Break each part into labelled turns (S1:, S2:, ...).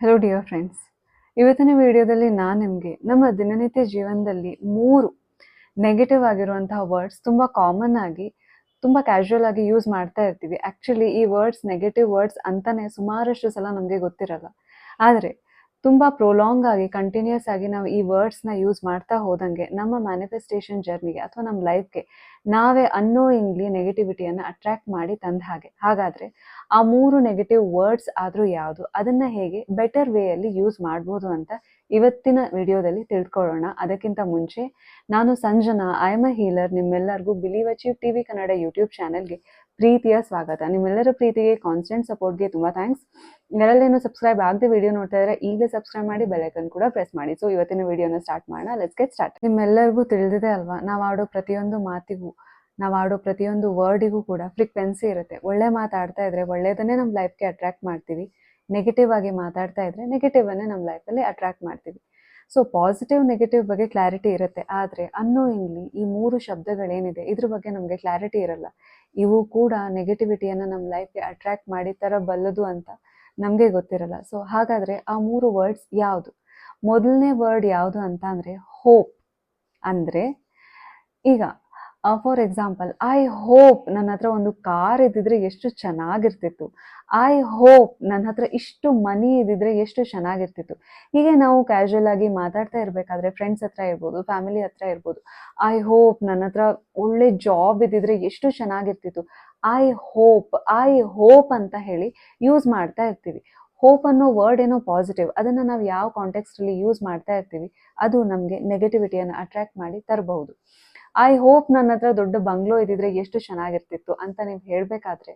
S1: Hello dear friends ಇವತ್ತಿನ ವಿಡಿಯೋದಲ್ಲಿ ನಾನು ನಿಮಗೆ ನಮ್ಮ ದಿನನಿತ್ಯ ಜೀವನದಲ್ಲಿ ಮೂರು ನೆಗೆಟಿವ್ ಆಗಿರುವಂತಹ ವರ್ಡ್ಸ್ ತುಂಬ ಕಾಮನ್ ಆಗಿ, ತುಂಬ ಕ್ಯಾಶುವಲ್ ಆಗಿ ಯೂಸ್ ಮಾಡ್ತಾ ಇರ್ತೀವಿ. ಆ್ಯಕ್ಚುಲಿ ಈ ವರ್ಡ್ಸ್ ನೆಗೆಟಿವ್ ವರ್ಡ್ಸ್ ಅಂತಲೇ ಸುಮಾರಷ್ಟು ಸಲ ನಮಗೆ ಗೊತ್ತಿರಲ್ಲ. ಆದರೆ, ತುಂಬ ಪ್ರೊಲಾಂಗ್ ಆಗಿ ಕಂಟಿನ್ಯೂಸ್ ಆಗಿ ನಾವು ಈ ವರ್ಡ್ಸ್ನ ಯೂಸ್ ಮಾಡ್ತಾ ಹೋದಂಗೆ ನಮ್ಮ ಮ್ಯಾನಿಫೆಸ್ಟೇಷನ್ ಜರ್ನಿಗೆ ಅಥವಾ ನಮ್ಮ ಲೈಫ್ಗೆ ನಾವೇ ಅನ್ನೋಯಿಂಗ್ಲಿ ನೆಗೆಟಿವಿಟಿಯನ್ನು ಅಟ್ರ್ಯಾಕ್ಟ್ ಮಾಡಿ ತಂದ ಹಾಗೆ. ಹಾಗಾದರೆ ಆ ಮೂರು ನೆಗೆಟಿವ್ ವರ್ಡ್ಸ್ ಆದರೂ ಯಾವುದು, ಅದನ್ನು ಹೇಗೆ ಬೆಟರ್ ವೇಯಲ್ಲಿ ಯೂಸ್ ಮಾಡ್ಬೋದು ಅಂತ ಇವತ್ತಿನ ವಿಡಿಯೋದಲ್ಲಿ ತಿಳ್ಕೊಳ್ಳೋಣ. ಅದಕ್ಕಿಂತ ಮುಂಚೆ ನಾನು Sanjana I am a healer ನಿಮ್ಮೆಲ್ಲರಿಗೂ believe achieve T V Kannada YouTube ಚಾನೆಲ್ಗೆ ಪ್ರೀತಿಯ ಸ್ವಾಗತ. ನಿಮ್ಮೆಲ್ಲರ ಪ್ರೀತಿಗೆ ಕಾನ್ಸ್ಟೆಂಟ್ ಸಪೋರ್ಟ್ಗೆ ತುಂಬ ಥ್ಯಾಂಕ್ಸ್ ಯಾರೆಲ್ಲೇನು ಸಬ್ಸ್ಕ್ರೈಬ್ ಆಗದೆ ವಿಡಿಯೋ ನೋಡ್ತಾ ಇದ್ರೆ ಈಗಲೇ ಸಬ್ಸ್ಕ್ರೈಬ್ ಮಾಡಿ ಬೆಲೈಕನ್ ಕೂಡ ಪ್ರೆಸ್ ಮಾಡಿ. ಸೊ ಇವತ್ತಿನ ವಿಡಿಯೋನ ಸ್ಟಾರ್ಟ್ ಮಾಡೋಣ. ಲೆಟ್ಸ್ ಗೆಟ್ ಸ್ಟಾರ್ಟ್ ನಿಮ್ಮೆಲ್ಲರಿಗೂ ತಿಳಿದಿದೆ ಅಲ್ವಾ, ನಾವು ಆಡೋ ಪ್ರತಿಯೊಂದು ಮಾತಿಗೂ ನಾವು ಆಡೋ ಪ್ರತಿಯೊಂದು ವರ್ಡಿಗೂ ಕೂಡ ಫ್ರೀಕ್ವೆನ್ಸಿ ಇರುತ್ತೆ. ಒಳ್ಳೆ ಮಾತಾಡ್ತಾ ಇದ್ರೆ ಒಳ್ಳೇದನ್ನೇ ನಮ್ಮ ಲೈಫ್ಗೆ ಅಟ್ರಾಕ್ಟ್ ಮಾಡ್ತೀವಿ. ನೆಗೆಟಿವ್ ಆಗಿ ಮಾತಾಡ್ತಾ ಇದ್ರೆ ನೆಗೆಟಿವ್ ಅನ್ನೇ ನಮ್ಮ ಲೈಫಲ್ಲಿ ಅಟ್ರಾಕ್ಟ್ ಮಾಡ್ತೀವಿ. ಸೊ ಪಾಸಿಟಿವ್ ನೆಗೆಟಿವ್ ಬಗ್ಗೆ ಕ್ಲಾರಿಟಿ ಇರುತ್ತೆ. ಆದರೆ ಅನ್ನೋಯಿಂಗ್ಲಿ ಈ ಮೂರು ಶಬ್ದಗಳೇನಿದೆ, ಇದ್ರ ಬಗ್ಗೆ ನಮಗೆ ಕ್ಲಾರಿಟಿ ಇರಲ್ಲ. ಇವು ಕೂಡ ನೆಗೆಟಿವಿಟಿಯನ್ನು ನಮ್ಮ ಲೈಫ್ಗೆ ಅಟ್ರಾಕ್ಟ್ ಮಾಡಿ ತರಬಲ್ಲದು ಅಂತ ನಮಗೆ ಗೊತ್ತಿರಲ್ಲ. ಸೊ ಹಾಗಾದರೆ ಆ ಮೂರು ವರ್ಡ್ಸ್ ಯಾವುದು? ಮೊದಲನೇ ವರ್ಡ್ ಯಾವುದು ಅಂತ ಅಂದರೆ ಹೋಪ್ ಅಂದರೆ, ಈಗ ಫಾರ್ ಎಕ್ಸಾಂಪಲ್ ಐ ಹೋಪ್ ನನ್ನ ಹತ್ರ ಒಂದು ಕಾರ್ ಇದ್ದಿದ್ರೆ ಎಷ್ಟು ಚೆನ್ನಾಗಿರ್ತಿತ್ತು. ಐ ಹೋಪ್ ನನ್ನ ಹತ್ರ ಇಷ್ಟು ಮನಿ ಇದ್ದಿದ್ರೆ ಎಷ್ಟು ಚೆನ್ನಾಗಿರ್ತಿತ್ತು. ಹೀಗೆ ನಾವು ಕ್ಯಾಶುವಲ್ ಆಗಿ ಮಾತಾಡ್ತಾ ಇರಬೇಕಾದ್ರೆ ಫ್ರೆಂಡ್ಸ್ ಹತ್ರ ಇರ್ಬೋದು ಫ್ಯಾಮಿಲಿ ಹತ್ರ ಇರ್ಬೋದು ಐ ಹೋಪ್ ನನ್ನ ಹತ್ರ ಒಳ್ಳೆ ಜಾಬ್ ಇದ್ದಿದ್ರೆ ಎಷ್ಟು ಚೆನ್ನಾಗಿರ್ತಿತ್ತು. ಐ ಹೋಪ್ ಐ ಹೋಪ್ ಅಂತ ಹೇಳಿ ಯೂಸ್ ಮಾಡ್ತಾ ಇರ್ತೀವಿ. ಹೋಪ್ ಅನ್ನೋ ವರ್ಡ್ ಏನೋ ಪಾಸಿಟಿವ್ ಅದನ್ನು ನಾವು ಯಾವ ಕಾಂಟೆಕ್ಸ್ಟಲ್ಲಿ ಯೂಸ್ ಮಾಡ್ತಾ ಇರ್ತೀವಿ, ಅದು ನಮಗೆ ನೆಗೆಟಿವಿಟಿಯನ್ನು ಅಟ್ರ್ಯಾಕ್ಟ್ ಮಾಡಿ ತರಬಹುದು. ಐ ಹೋಪ್ ನನ್ನ ಹತ್ರ ದೊಡ್ಡ ಬಂಗ್ಲೋ ಇದ್ದಿದ್ರೆ ಎಷ್ಟು ಚೆನ್ನಾಗಿರ್ತಿತ್ತು ಅಂತ ನೀವು ಹೇಳಬೇಕಾದ್ರೆ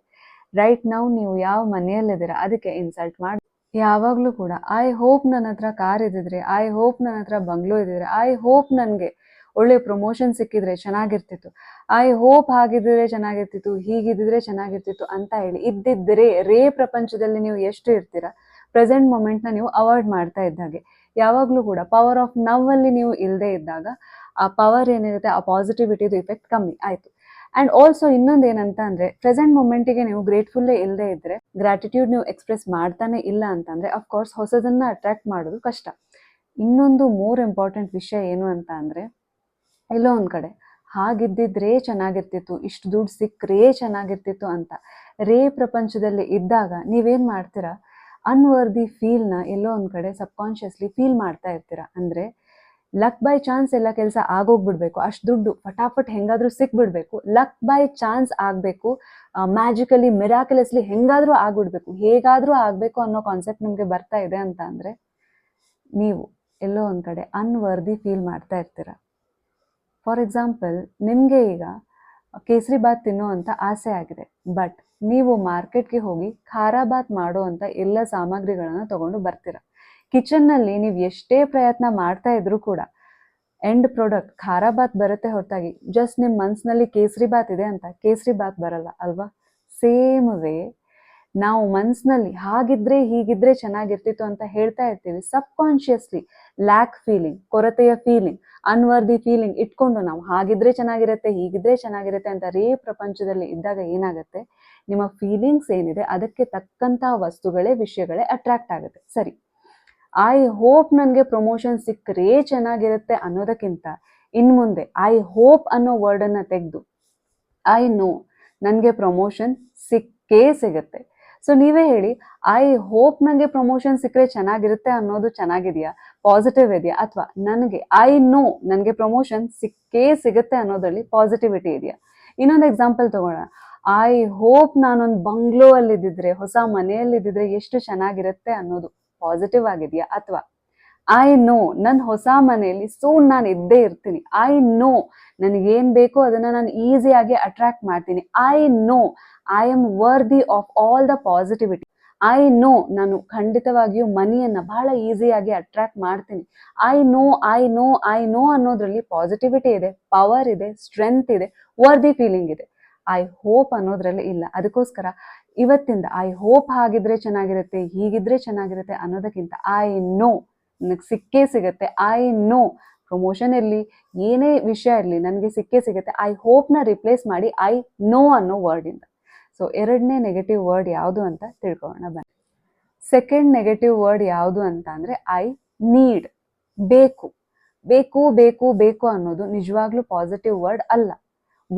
S1: ರೈಟ್ ನಾವು ನೀವು ಯಾವ ಮನೆಯಲ್ಲಿದ್ದೀರಾ ಅದಕ್ಕೆ ಇನ್ಸಲ್ಟ್ ಮಾಡಿ ಯಾವಾಗಲೂ ಕೂಡ ಐ ಹೋಪ್ ನನ್ನ ಹತ್ರ ಕಾರ್ ಇದ್ದಿದ್ರೆ ಐ ಹೋಪ್ ನನ್ನ ಹತ್ರ ಬಂಗ್ಲೋ ಇದ್ದಿದ್ರೆ ಐ ಹೋಪ್ ನನಗೆ ಒಳ್ಳೆ ಪ್ರಮೋಷನ್ ಸಿಕ್ಕಿದ್ರೆ ಚೆನ್ನಾಗಿರ್ತಿತ್ತು. ಐ ಹೋಪ್ ಹಾಗಿದ್ರೆ ಚೆನ್ನಾಗಿರ್ತಿತ್ತು, ಹೀಗಿದ್ದಿದ್ರೆ ಚೆನ್ನಾಗಿರ್ತಿತ್ತು ಅಂತ ಹೇಳಿ ಇದ್ದಿದ್ರೆ ರೇ ಪ್ರಪಂಚದಲ್ಲಿ ನೀವು ಎಷ್ಟು ಇರ್ತೀರಾ ಪ್ರೆಸೆಂಟ್ ಮೂಮೆಂಟ್ನ ನೀವು ಅವಾಯ್ಡ್ ಮಾಡ್ತಾ ಇದ್ದಾಗೆ ಯಾವಾಗಲೂ ಕೂಡ ಪವರ್ ಆಫ್ ನವ್ವಲ್ಲಿ ನೀವು ಇಲ್ಲದೆ ಇದ್ದಾಗ ಆ ಪವರ್ ಏನಿರುತ್ತೆ, ಆ ಪಾಸಿಟಿವಿಟಿದು ಇಫೆಕ್ಟ್ ಕಮ್ಮಿ ಆಯಿತು. ಆ್ಯಂಡ್ ಆಲ್ಸೋ ಇನ್ನೊಂದು ಏನಂತ ಅಂದರೆ ಪ್ರೆಸೆಂಟ್ ಮೂಮೆಂಟಿಗೆ ನೀವು ಗ್ರೇಟ್ಫುಲ್ಲೇ ಇಲ್ಲದೆ ಇದ್ದರೆ ಗ್ರ್ಯಾಟಿಟ್ಯೂಡ್ ನೀವು ಎಕ್ಸ್ಪ್ರೆಸ್ ಮಾಡ್ತಾನೆ ಇಲ್ಲ ಅಂತಂದರೆ ಅಫ್ಕೋರ್ಸ್ ಹೊಸದನ್ನು ಅಟ್ರಾಕ್ಟ್ ಮಾಡೋದು ಕಷ್ಟ. ಇನ್ನೊಂದು ಮೋರ್ ಇಂಪಾರ್ಟೆಂಟ್ ವಿಷಯ ಏನು ಅಂತ ಅಂದರೆ, ಎಲ್ಲೋ ಒಂದು ಕಡೆ, ಹಾಗಿದ್ದಿದ್ರೆ ಚೆನ್ನಾಗಿರ್ತಿತ್ತು, ಇಷ್ಟು ದುಡ್ಡು ಸಿಕ್ಕರೇ ಚೆನ್ನಾಗಿರ್ತಿತ್ತು ಅಂತ. ರೇ ಪ್ರಪಂಚದಲ್ಲಿ ಇದ್ದಾಗ ನೀವೇನು ಮಾಡ್ತೀರಾ? ಅನ್ವರ್ದಿ ಫೀಲ್ನ ಎಲ್ಲೋ ಒಂದು ಕಡೆ ಸಬ್ಕಾನ್ಷಿಯಸ್ಲಿ ಫೀಲ್ ಮಾಡ್ತಾ ಇರ್ತೀರಾ? ಅಂದರೆ ಲಕ್ ಬೈ ಚಾನ್ಸ್ ಎಲ್ಲ ಕೆಲಸ ಆಗೋಗ್ಬಿಡ್ಬೇಕು. ಅಷ್ಟು ದುಡ್ಡು ಫಟಾಫಟ್ ಹೆಂಗಾದ್ರೂ ಸಿಕ್ಬಿಡ್ಬೇಕು. ಲಕ್ ಬೈ ಚಾನ್ಸ್ ಆಗಬೇಕು. ಮ್ಯಾಜಿಕಲಿ ಮಿರಾಕಲಸ್ಲಿ ಹೆಂಗಾದ್ರೂ ಆಗ್ಬಿಡ್ಬೇಕು. ಹೇಗಾದ್ರೂ ಆಗಬೇಕು ಅನ್ನೋ ಕಾನ್ಸೆಪ್ಟ್ ನಿಮಗೆ ಬರ್ತಾ ಇದೆ ಅಂತ ಅಂದರೆ ನೀವು ಎಲ್ಲೋ ಒಂದು ಕಡೆ ಅನ್ವರ್ದಿ ಫೀಲ್ ಮಾಡ್ತಾ ಇರ್ತೀರ. ಫಾರ್ ಎಕ್ಸಾಂಪಲ್ ನಿಮಗೆ ಈಗ ಕೇಸರಿ ಬಾತ್ ತಿನ್ನೋ ಅಂತ ಆಸೆ ಆಗಿದೆ. ಬಟ್ ನೀವು ಮಾರ್ಕೆಟ್ಗೆ ಹೋಗಿ ಖಾರಾ ಬಾತ್ ಮಾಡೋ ಅಂತ ಎಲ್ಲ ಸಾಮಗ್ರಿಗಳನ್ನು ತಗೊಂಡು ಬರ್ತೀರ. ಕಿಚನ್ನಲ್ಲಿ ನೀವು ಎಷ್ಟೇ ಪ್ರಯತ್ನ ಮಾಡ್ತಾ ಇದ್ರೂ ಕೂಡ ಎಂಡ್ ಪ್ರಾಡಕ್ಟ್ ಖಾರ ಬಾತ್ ಬರುತ್ತೆ ಹೊರತಾಗಿ. ಜಸ್ಟ್ ನಿಮ್ಮ ಮನ್ಸಿನಲ್ಲಿ ಕೇಸರಿ ಬಾತ್ ಇದೆ ಅಂತ, ಕೇಸರಿ ಬಾತ್ ಬರಲ್ಲ ಅಲ್ವಾ? ಸೇಮ್ ವೇ ನಾವು ಮನ್ಸಿನಲ್ಲಿ ಹಾಗಿದ್ರೆ ಹೀಗಿದ್ರೆ ಚೆನ್ನಾಗಿರ್ತಿತ್ತು ಅಂತ ಹೇಳ್ತಾ ಇರ್ತೀವಿ. ಸಬ್ ಕಾನ್ಶಿಯಸ್ಲಿ ಲ್ಯಾಕ್ ಫೀಲಿಂಗ್ ಕೊರತೆಯ ಫೀಲಿಂಗ್ ಅನ್ವರ್ದಿ ಫೀಲಿಂಗ್ ಇಟ್ಕೊಂಡು ನಾವು ಹಾಗಿದ್ರೆ ಚೆನ್ನಾಗಿರುತ್ತೆ, ಹೀಗಿದ್ರೆ ಚೆನ್ನಾಗಿರುತ್ತೆ ಅಂತ ರೇ ಪ್ರಪಂಚದಲ್ಲಿ ಇದ್ದಾಗ ಏನಾಗುತ್ತೆ? ನಿಮ್ಮ ಫೀಲಿಂಗ್ಸ್ ಏನಿದೆ ಅದಕ್ಕೆ ತಕ್ಕಂತಹ ವಸ್ತುಗಳೇ, ವಿಷಯಗಳೇ ಅಟ್ರಾಕ್ಟ್ ಆಗುತ್ತೆ. ಸರಿ. ಐ ಹೋಪ್ ನನಗೆ ಪ್ರಮೋಷನ್ ಸಿಕ್ಕರೆ ಚೆನ್ನಾಗಿರುತ್ತೆ ಅನ್ನೋದಕ್ಕಿಂತ ಇನ್ನು ಮುಂದೆ ಐ ಹೋಪ್ ಅನ್ನೋ ವರ್ಡನ್ನು ತೆಗೆದು ಐ ನೋ ನನಗೆ ಪ್ರಮೋಷನ್ ಸಿಕ್ಕೇ ಸಿಗುತ್ತೆ. ಸೊ ನೀವೇ ಹೇಳಿ ಐ ಹೋಪ್ ನನಗೆ ಪ್ರಮೋಷನ್ ಸಿಕ್ಕರೆ ಚೆನ್ನಾಗಿರುತ್ತೆ ಅನ್ನೋದು ಚೆನ್ನಾಗಿದೆಯಾ? ಪಾಸಿಟಿವ್ ಇದೆಯಾ? ಅಥವಾ ನನಗೆ ಐ ನೋ ನನಗೆ ಪ್ರಮೋಷನ್ ಸಿಕ್ಕೇ ಸಿಗುತ್ತೆ ಅನ್ನೋದರಲ್ಲಿ ಪಾಸಿಟಿವಿಟಿ ಇದೆಯಾ? ಇನ್ನೊಂದು ಎಕ್ಸಾಂಪಲ್ ತಗೋಣ ಐ ಹೋಪ್ ನಾನೊಂದು ಬಂಗ್ಲೋ ಅಲ್ಲಿದ್ದಿದ್ರೆ, ಹೊಸ ಮನೆಯಲ್ಲಿದ್ದಿದ್ರೆ ಎಷ್ಟು ಚೆನ್ನಾಗಿರುತ್ತೆ ಅನ್ನೋದು. ಪಾಸಿಟಿವ್ ಆಗಿದೆಯಾ? ಅಥವಾ ಐ ನೋ ನನ್ನ ಹೊಸ ಮನೆಯಲ್ಲಿ ಸೂನ್ ನಾನು ಇದ್ದೇ ಇರ್ತೀನಿ. ಐ ನೋ ನನಗೇನು ಬೇಕೋ ಅದನ್ನು ನಾನು ಈಸಿಯಾಗಿ ಅಟ್ರಾಕ್ಟ್ ಮಾಡ್ತೀನಿ. I know I am worthy of all the positivity I know ನಾನು ಖಂಡಿತವಾಗಿಯೂ ಮನಿಯನ್ನು ಬಹಳ ಈಸಿಯಾಗಿ ಅಟ್ರಾಕ್ಟ್ ಮಾಡ್ತೀನಿ. I know I know I know ಅನ್ನೋದ್ರಲ್ಲಿ ಪಾಸಿಟಿವಿಟಿ ಇದೆ ಪವರ್ ಇದೆ ಸ್ಟ್ರೆಂತ್ ಇದೆ ವರ್ದಿ ಫೀಲಿಂಗ್ ಇದೆ. ಐ ಹೋಪ್ ಅನ್ನೋದ್ರಲ್ಲಿ ಇಲ್ಲ. ಅದಕ್ಕೋಸ್ಕರ ಇವತ್ತಿಂದ ಐ ಹೋಪ್ ಹಾಗಿದ್ರೆ ಚೆನ್ನಾಗಿರುತ್ತೆ, ಹೀಗಿದ್ರೆ ಚೆನ್ನಾಗಿರುತ್ತೆ ಅನ್ನೋದಕ್ಕಿಂತ ಐ ನೋ ನನಗೆ ಸಿಕ್ಕೇ ಸಿಗುತ್ತೆ. ಐ ನೋ ಪ್ರಮೋಷನ್ ಇರಲಿ ಏನೇ ವಿಷಯ ಇರಲಿ ನನಗೆ ಸಿಕ್ಕೇ ಸಿಗುತ್ತೆ. ಐ ಹೋಪ್ನ ರಿಪ್ಲೇಸ್ ಮಾಡಿ ಐ ನೋ ಅನ್ನೋ ವರ್ಡಿಂದ ಸೊ ಎರಡನೇ ನೆಗೆಟಿವ್ ವರ್ಡ್ ಯಾವುದು ಅಂತ ತಿಳ್ಕೊಳ್ಳೋಣ ಬನ್ನಿ. ಸೆಕೆಂಡ್ ನೆಗೆಟಿವ್ ವರ್ಡ್ ಯಾವುದು ಅಂತ ಅಂದರೆ ಐ ನೀಡ್ ಬೇಕು. ಬೇಕು ಬೇಕು ಬೇಕು ಅನ್ನೋದು ನಿಜವಾಗ್ಲೂ ಪಾಸಿಟಿವ್ ವರ್ಡ್ ಅಲ್ಲ.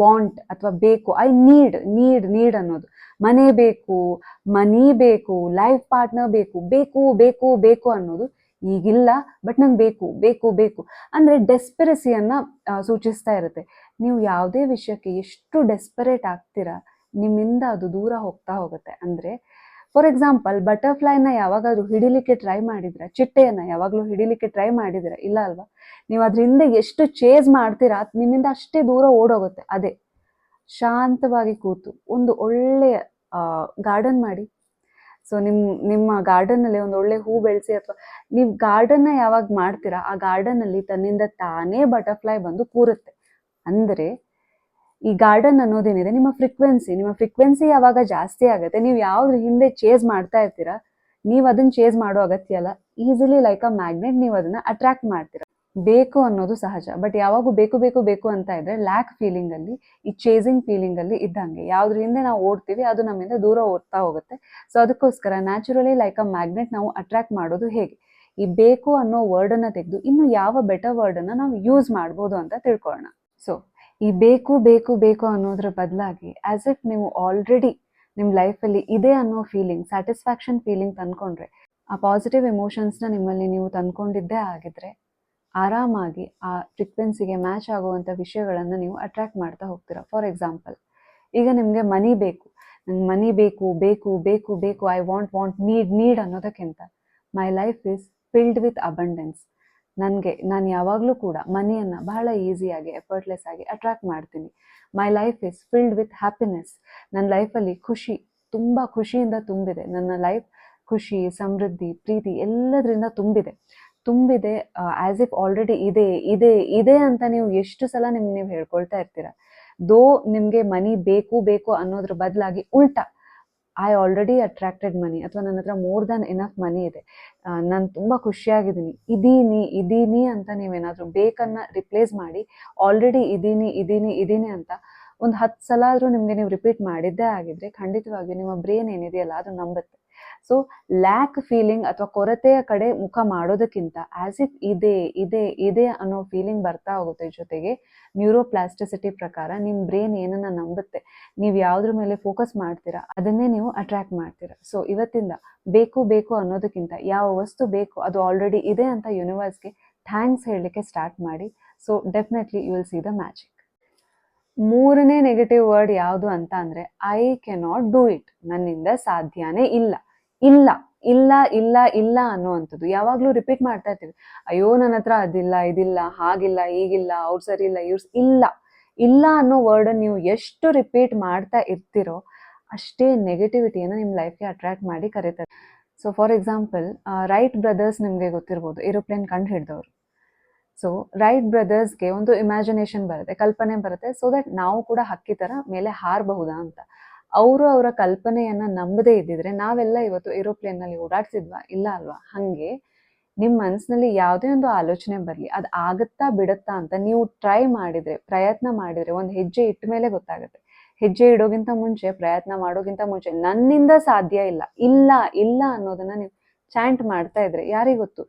S1: ವಾಂಟ್ ಅಥವಾ ಬೇಕು ಐ ನೀಡ್ ನೀಡ್ ನೀಡ್ ಅನ್ನೋದು. ಮನೆ ಬೇಕು, ಮನಿ ಬೇಕು ಲೈಫ್ ಪಾರ್ಟ್ನರ್ ಬೇಕು ಬೇಕು ಬೇಕು ಬೇಕು ಅನ್ನೋದು ಈಗಿಲ್ಲ ಬಟ್ ನಂಗೆ ಬೇಕು ಬೇಕು ಬೇಕು. ಅಂದರೆ ಡೆಸ್ಪೆರಸಿಯನ್ನು ಸೂಚಿಸ್ತಾ ಇರುತ್ತೆ. ನೀವು ಯಾವುದೇ ವಿಷಯಕ್ಕೆ ಎಷ್ಟು ಡೆಸ್ಪರೇಟ್ ಆಗ್ತೀರಾ, ನಿಮ್ಮಿಂದ ಅದು ದೂರ ಹೋಗ್ತಾ ಹೋಗುತ್ತೆ. ಅಂದರೆ ಫಾರ್ ಎಕ್ಸಾಂಪಲ್ ಬಟರ್ಫ್ಲೈನ ಯಾವಾಗಾದ್ರೂ ಹಿಡಿಲಿಕ್ಕೆ ಟ್ರೈ ಮಾಡಿದ್ರೆ, ಚಿಟ್ಟೆಯನ್ನ ಯಾವಾಗಲೂ ಹಿಡಿಲಿಕ್ಕೆ ಟ್ರೈ ಮಾಡಿದ್ರೆ, ಇಲ್ಲ ಅಲ್ವಾ? ನೀವು ಅದ್ರ ಹಿಂದೆ ಎಷ್ಟು ಚೇಸ್ ಮಾಡ್ತೀರಾ ನಿಮ್ಮಿಂದ ಅಷ್ಟೇ ದೂರ ಓಡೋಗುತ್ತೆ. ಅದೇ, ಶಾಂತವಾಗಿ ಕೂತು, ಒಂದು ಒಳ್ಳೆಯ ಗಾರ್ಡನ್ ಮಾಡಿ. ಸೊ ನಿಮ್ಮ ನಿಮ್ಮ ಗಾರ್ಡನ್ನಲ್ಲಿ ಒಂದು ಒಳ್ಳೆ ಹೂ ಬೆಳೆಸಿ ಅಥವಾ ನೀವು ಗಾರ್ಡನ್ನ ಯಾವಾಗ ಮಾಡ್ತೀರಾ, ಆ ಗಾರ್ಡನ್ನಲ್ಲಿ ತನ್ನಿಂದ ತಾನೇ ಬಟರ್ಫ್ಲೈ ಬಂದು ಕೂರುತ್ತೆ. ಅಂದರೆ ಈ ಗಾರ್ಡನ್ ಅನ್ನೋದೇನಿದೆ? ನಿಮ್ಮ ಫ್ರೀಕ್ವೆನ್ಸಿ ನಿಮ್ಮ ಫ್ರೀಕ್ವೆನ್ಸಿ ಯಾವಾಗ ಜಾಸ್ತಿ ಆಗುತ್ತೆ? ನೀವು ಯಾವ್ದ್ರ ಹಿಂದೆ ಚೇಸ್ ಮಾಡ್ತಾ ಇರ್ತೀರಾ? ನೀವು ಅದನ್ನ ಚೇಸ್ ಮಾಡೋ ಅಗತ್ಯ ಅಲ್ಲ. ಈಸಿಲಿ ಲೈಕ್ ಅ ಮ್ಯಾಗ್ನೆಟ್ ನೀವು ಅದನ್ನ ಅಟ್ರಾಕ್ಟ್ ಮಾಡ್ತೀರಾ. ಬೇಕು ಅನ್ನೋದು ಸಹಜ. ಬಟ್ ಯಾವಾಗೂ ಬೇಕು ಬೇಕು ಬೇಕು ಅಂತ ಇದ್ರೆ ಲ್ಯಾಕ್ ಫೀಲಿಂಗ್ ಅಲ್ಲಿ, ಈ ಚೇಸಿಂಗ್ ಫೀಲಿಂಗ್ ಅಲ್ಲಿ ಇದ್ದಂಗೆ. ಯಾವ್ದ್ರ ಹಿಂದೆ ನಾವು ಓಡ್ತೀವಿ, ಅದು ನಮ್ಮಿಂದ ದೂರ ಓಡ್ತಾ ಹೋಗುತ್ತೆ. ಸೊ ಅದಕ್ಕೋಸ್ಕರ ನ್ಯಾಚುರಲಿ ಲೈಕ್ ಅ ಮ್ಯಾಗ್ನೆಟ್ ನಾವು ಅಟ್ರಾಕ್ಟ್ ಮಾಡೋದು ಹೇಗೆ? ಈ ಬೇಕು ಅನ್ನೋ ವರ್ಡ್ ಅನ್ನ ತೆಗೆದು, ಇನ್ನು ಯಾವ ಬೆಟರ್ ವರ್ಡ್ ಅನ್ನ ನಾವು ಯೂಸ್ ಮಾಡ್ಬೋದು ಅಂತ ತಿಳ್ಕೊಳ್ಳೋಣ. ಸೊ ಈ ಬೇಕು ಬೇಕು ಬೇಕು ಅನ್ನೋದ್ರ ಬದಲಾಗಿ ಆಸ್ ಇಫ್ ನೀವು ಆಲ್ರೆಡಿ ನಿಮ್ಮ ಲೈಫಲ್ಲಿ ಇದೆ ಅನ್ನೋ ಫೀಲಿಂಗ್ ಸ್ಯಾಟಿಸ್ಫ್ಯಾಕ್ಷನ್ ಫೀಲಿಂಗ್ ತಂದ್ಕೊಂಡ್ರೆ, ಆ ಪಾಸಿಟಿವ್ ಎಮೋಷನ್ಸ್ನ ನಿಮ್ಮಲ್ಲಿ ನೀವು ತಂದ್ಕೊಂಡಿದ್ದೇ ಆಗಿದ್ರೆ, ಆರಾಮಾಗಿ ಆ ಫ್ರಿಕ್ವೆನ್ಸಿಗೆ ಮ್ಯಾಚ್ ಆಗುವಂಥ ವಿಷಯಗಳನ್ನು ನೀವು ಅಟ್ರಾಕ್ಟ್ ಮಾಡ್ತಾ ಹೋಗ್ತೀರಾ. ಫಾರ್ ಎಕ್ಸಾಂಪಲ್ ಈಗ ನಿಮಗೆ ಮನಿ ಬೇಕು. ನಂಗೆ ಮನಿ ಬೇಕು ಬೇಕು ಬೇಕು ಬೇಕು I want want need need ಅನ್ನೋದಕ್ಕಿಂತ my life is filled with abundance ನನಗೆ, ನಾನು ಯಾವಾಗಲೂ ಕೂಡ ಮನಿಯನ್ನು ಬಹಳ ಈಸಿಯಾಗಿ ಎಫರ್ಟ್ಲೆಸ್ ಆಗಿ ಅಟ್ರಾಕ್ಟ್ ಮಾಡ್ತೀನಿ. My life is filled with happiness ನನ್ನ ಲೈಫಲ್ಲಿ ಖುಷಿ, ತುಂಬ ಖುಷಿಯಿಂದ ತುಂಬಿದೆ. ನನ್ನ ಲೈಫ್ ಖುಷಿ, ಸಮೃದ್ಧಿ, ಪ್ರೀತಿ ಎಲ್ಲದರಿಂದ ತುಂಬಿದೆ. ತುಂಬಿದೆ ಆ್ಯಸ್ ಇಫ್ ಆಲ್ರೆಡಿ ಇದೆ ಇದೆ ಇದೆ ಅಂತ ನೀವು ಎಷ್ಟು ಸಲ ನಿಮ್ಗೆ ನೀವು ಹೇಳ್ಕೊಳ್ತಾ ಇರ್ತೀರ. ದೋ ನಿಮಗೆ ಮನಿ ಬೇಕು ಬೇಕು ಅನ್ನೋದ್ರ ಬದಲಾಗಿ ಉಲ್ಟಾ ಐ ಆಲ್ರೆಡಿ ಅಟ್ರಾಕ್ಟೆಡ್ ಮನಿ ಅಥವಾ ನನ್ನ ಹತ್ರ ಮೋರ್ ದ್ಯಾನ್ ಎನಫ್ ಮನಿ ಇದೆ. ನಾನು ತುಂಬ ಖುಷಿಯಾಗಿದ್ದೀನಿ. ಇದೀನಿ ಇದೀನಿ ಅಂತ ನೀವೇನಾದರೂ ಬೇಕನ್ನು ರಿಪ್ಲೇಸ್ ಮಾಡಿ ಆಲ್ರೆಡಿ ಇದೀನಿ ಇದೀನಿ ಇದೀನಿ ಅಂತ ಒಂದು ಹತ್ತು ಸಲ ಆದರೂ ನಿಮಗೆ ನೀವು ರಿಪೀಟ್ ಮಾಡಿದ್ದೇ ಆಗಿದ್ದರೆ ಖಂಡಿತವಾಗಿ ನಿಮ್ಮ ಬ್ರೇನ್ ಏನಿದೆಯಲ್ಲ, ಅದು ನಂಬುತ್ತೆ. ಸೊ ಲ್ಯಾಕ್ ಫೀಲಿಂಗ್ ಅಥವಾ ಕೊರತೆಯ ಕಡೆ ಮುಖ ಮಾಡೋದಕ್ಕಿಂತ ಆಸ್ ಇಫ್ ಇದೆ ಇದೆ ಇದೆ ಅನ್ನೋ ಫೀಲಿಂಗ್ ಬರ್ತಾ ಹೋಗುತ್ತೆ ಜೊತೆಗೆ ನ್ಯೂರೋಪ್ಲಾಸ್ಟಿಸಿಟಿ ಪ್ರಕಾರ ನಿಮ್ಮ ಬ್ರೈನ್ ಏನನ್ನ ನಂಬುತ್ತೆ. ನೀವು ಯಾವುದ್ರ ಮೇಲೆ ಫೋಕಸ್ ಮಾಡ್ತೀರಾ, ಅದನ್ನೇ ನೀವು ಅಟ್ರಾಕ್ಟ್ ಮಾಡ್ತೀರಾ. ಸೊ ಇವತ್ತಿಂದ ಬೇಕು ಬೇಕು ಅನ್ನೋದಕ್ಕಿಂತ ಯಾವ ವಸ್ತು ಬೇಕು, ಅದು ಆಲ್ರೆಡಿ ಇದೆ ಅಂತ ಯೂನಿವರ್ಸ್ಗೆ ಥ್ಯಾಂಕ್ಸ್ ಹೇಳಲಿಕ್ಕೆ ಸ್ಟಾರ್ಟ್ ಮಾಡಿ. So definitely you will see the magic ಮೂರನೇ ನೆಗೆಟಿವ್ ವರ್ಡ್ ಯಾವುದು ಅಂತ ಅಂದರೆ ಐ ಕೆನಾಟ್ ಡೂ ಇಟ್ ನನ್ನಿಂದ ಸಾಧ್ಯನೇ ಇಲ್ಲ. ಇಲ್ಲ ಇಲ್ಲ ಇಲ್ಲ ಇಲ್ಲ ಅನ್ನುವಂಥದ್ದು. ಯಾವಾಗಲೂ ರಿಪೀಟ್ ಮಾಡ್ತಾ ಇರ್ತೀವಿ. ಅಯ್ಯೋ ನನ್ನ ಹತ್ರ ಅದಿಲ್ಲ, ಇದಿಲ್ಲ, ಹಾಗಿಲ್ಲ, ಈಗಿಲ್ಲ, ಅವ್ರು ಸರಿ ಇಲ್ಲ, ಇವ್ರು ಇಲ್ಲ. ಇಲ್ಲ ಅನ್ನೋ ವರ್ಡನ್ನು ನೀವು ಎಷ್ಟು ರಿಪೀಟ್ ಮಾಡ್ತಾ ಇರ್ತೀರೋ ಅಷ್ಟೇ ನೆಗೆಟಿವಿಟಿಯನ್ನು ನಿಮ್ಮ ಲೈಫ್ಗೆ ಅಟ್ರಾಕ್ಟ್ ಮಾಡಿ ಕರೀತಾರೆ. So for example Wright brothers ನಿಮಗೆ ಗೊತ್ತಿರ್ಬೋದು. ಏರೋಪ್ಲೇನ್ ಕಂಡು ಹಿಡಿದವರು. ಸೊ ರೈಟ್ ಬ್ರದರ್ಸ್ಗೆ ಒಂದು ಇಮ್ಯಾಜಿನೇಷನ್ ಬರುತ್ತೆ, ಕಲ್ಪನೆ ಬರುತ್ತೆ ಸೊ ದಟ್ ನಾವು ಕೂಡ ಹಕ್ಕಿ ಥರ ಮೇಲೆ ಹಾರಬಹುದಾ ಅಂತ. ಅವರು ಅವರ ಕಲ್ಪನೆಯನ್ನ ನಂಬದೇ ಇದ್ದಿದ್ರೆ ನಾವೆಲ್ಲ ಇವತ್ತು ಏರೋಪ್ಲೇನ್ನಲ್ಲಿ ಓಡಾಡ್ತಿದ್ವಾ ಇಲ್ಲ ಅಲ್ವಾ? ಹಾಗೆ ನಿಮ್ಮ ಮನಸ್ಸಿನಲ್ಲಿ ಯಾವುದೇ ಒಂದು ಆಲೋಚನೆ ಬರಲಿ, ಅದು ಆಗುತ್ತಾ ಬಿಡುತ್ತಾ ಅಂತ ನೀವು ಟ್ರೈ ಮಾಡಿದ್ರೆ, ಪ್ರಯತ್ನ ಮಾಡಿದ್ರೆ, ಒಂದು ಹೆಜ್ಜೆ ಇಟ್ಟ ಮೇಲೆ ಗೊತ್ತಾಗುತ್ತೆ. ಹೆಜ್ಜೆ ಇಡೋಗಿಂತ ಮುಂಚೆ, ಪ್ರಯತ್ನ ಮಾಡೋಗಿಂತ ಮುಂಚೆ ನನ್ನಿಂದ ಸಾಧ್ಯ ಇಲ್ಲ. ಇಲ್ಲ ಇಲ್ಲ ಅನ್ನೋದನ್ನ ನೀವು ಚಾಂಟ್ ಮಾಡ್ತಾ ಇದ್ರೆ ಯಾರಿಗೆ ಗೊತ್ತು?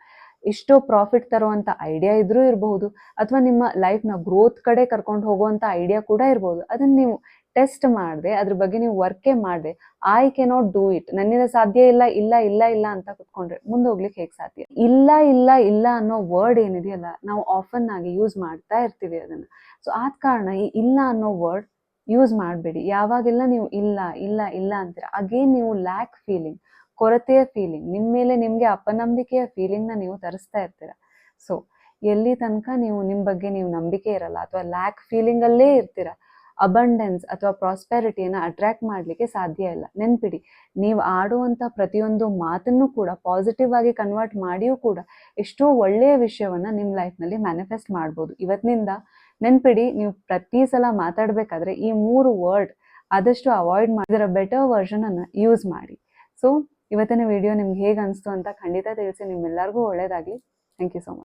S1: ಇಷ್ಟೋ ಪ್ರಾಫಿಟ್ ತರುವಂಥ ಐಡಿಯಾ ಇದ್ರೂ ಇರಬಹುದು, ಅಥವಾ ನಿಮ್ಮ ಲೈಫ್ನ ಗ್ರೋತ್ ಕಡೆ ಕರ್ಕೊಂಡು ಹೋಗುವಂಥ ಐಡಿಯಾ ಕೂಡ ಇರಬಹುದು. ಅದನ್ನ ನೀವು ಟೆಸ್ಟ್ ಮಾಡಿದೆ, ಅದ್ರ ಬಗ್ಗೆ ನೀವು ವರ್ಕೆ ಮಾಡಿದೆ ಐ ಕೆನಾಟ್ ಡೂ ಇಟ್ ನನ್ನಿಂದ ಸಾಧ್ಯ ಇಲ್ಲ ಇಲ್ಲ ಇಲ್ಲ ಇಲ್ಲ ಅಂತ ಕುತ್ಕೊಂಡ್ರೆ ಮುಂದೆ ಹೋಗ್ಲಿಕ್ಕೆ ಹೇಗೆ ಸಾಧ್ಯ? ಇಲ್ಲ ಇಲ್ಲ ಇಲ್ಲ ಅನ್ನೋ ವರ್ಡ್ ಏನಿದೆಯಲ್ಲ, ನಾವು ಆಫನ್ ಆಗಿ ಯೂಸ್ ಮಾಡ್ತಾ ಇರ್ತೀವಿ ಅದನ್ನ. ಸೊ ಆದ ಕಾರಣ ಈ ಇಲ್ಲ ಅನ್ನೋ ವರ್ಡ್ ಯೂಸ್ ಮಾಡಬೇಡಿ. ಯಾವಾಗೆಲ್ಲ ನೀವು ಇಲ್ಲ ಇಲ್ಲ ಇಲ್ಲ ಅಂತೀರ ಅಗೇನ್ ನೀವು ಲ್ಯಾಕ್ ಫೀಲಿಂಗ್ ಕೊರತೆಯ ಫೀಲಿಂಗ್ ನಿಮ್ಮ ಮೇಲೆ ನಿಮಗೆ ಅಪನಂಬಿಕೆಯ ಫೀಲಿಂಗ್ನ ನೀವು ತರಿಸ್ತಾ ಇರ್ತೀರ. ಸೊ ಎಲ್ಲಿ ತನಕ ನೀವು ನಿಮ್ಮ ಬಗ್ಗೆ ನೀವು ನಂಬಿಕೆ ಇರಲ್ಲ, ಅಥವಾ ಲ್ಯಾಕ್ ಫೀಲಿಂಗಲ್ಲೇ ಇರ್ತೀರ ಅಬಂಡೆನ್ಸ್ ಅಥವಾ ಪ್ರಾಸ್ಪೆರಿಟಿಯನ್ನು ಅಟ್ರ್ಯಾಕ್ಟ್ ಮಾಡಲಿಕ್ಕೆ ಸಾಧ್ಯ ಇಲ್ಲ. ನೆನ್ಪಿಡಿ, ನೀವು ಆಡುವಂಥ ಪ್ರತಿಯೊಂದು ಮಾತನ್ನು ಕೂಡ ಪಾಸಿಟಿವ್ ಆಗಿ ಕನ್ವರ್ಟ್ ಮಾಡಿಯೂ ಕೂಡ ಎಷ್ಟೋ ಒಳ್ಳೆಯ ವಿಷಯವನ್ನು ನಿಮ್ಮ ಲೈಫ್ನಲ್ಲಿ ಮ್ಯಾನಿಫೆಸ್ಟ್ ಮಾಡ್ಬೋದು. ಇವತ್ತಿನಿಂದ ನೆನ್ಪಿಡಿ, ನೀವು ಪ್ರತಿ ಸಲ ಮಾತಾಡಬೇಕಾದ್ರೆ ಈ ಮೂರು ವರ್ಡ್ ಆದಷ್ಟು ಅವಾಯ್ಡ್ ಮಾಡಿ ಬೆಟರ್ ಬೆಟರ್ ವರ್ಷನನ್ನು ಯೂಸ್ ಮಾಡಿ. ಸೊ ಇವತ್ತಿನ ವಿಡಿಯೋ ನಿಮ್ಗೆ ಹೇಗೆ ಅನಿಸ್ತು ಅಂತ ಖಂಡಿತ ತಿಳಿಸಿ, ನಿಮ್ಮೆಲ್ಲರಿಗೂ ಒಳ್ಳೆಯದಾಗಲಿ ಥ್ಯಾಂಕ್ ಯು ಸೊ ಮಚ್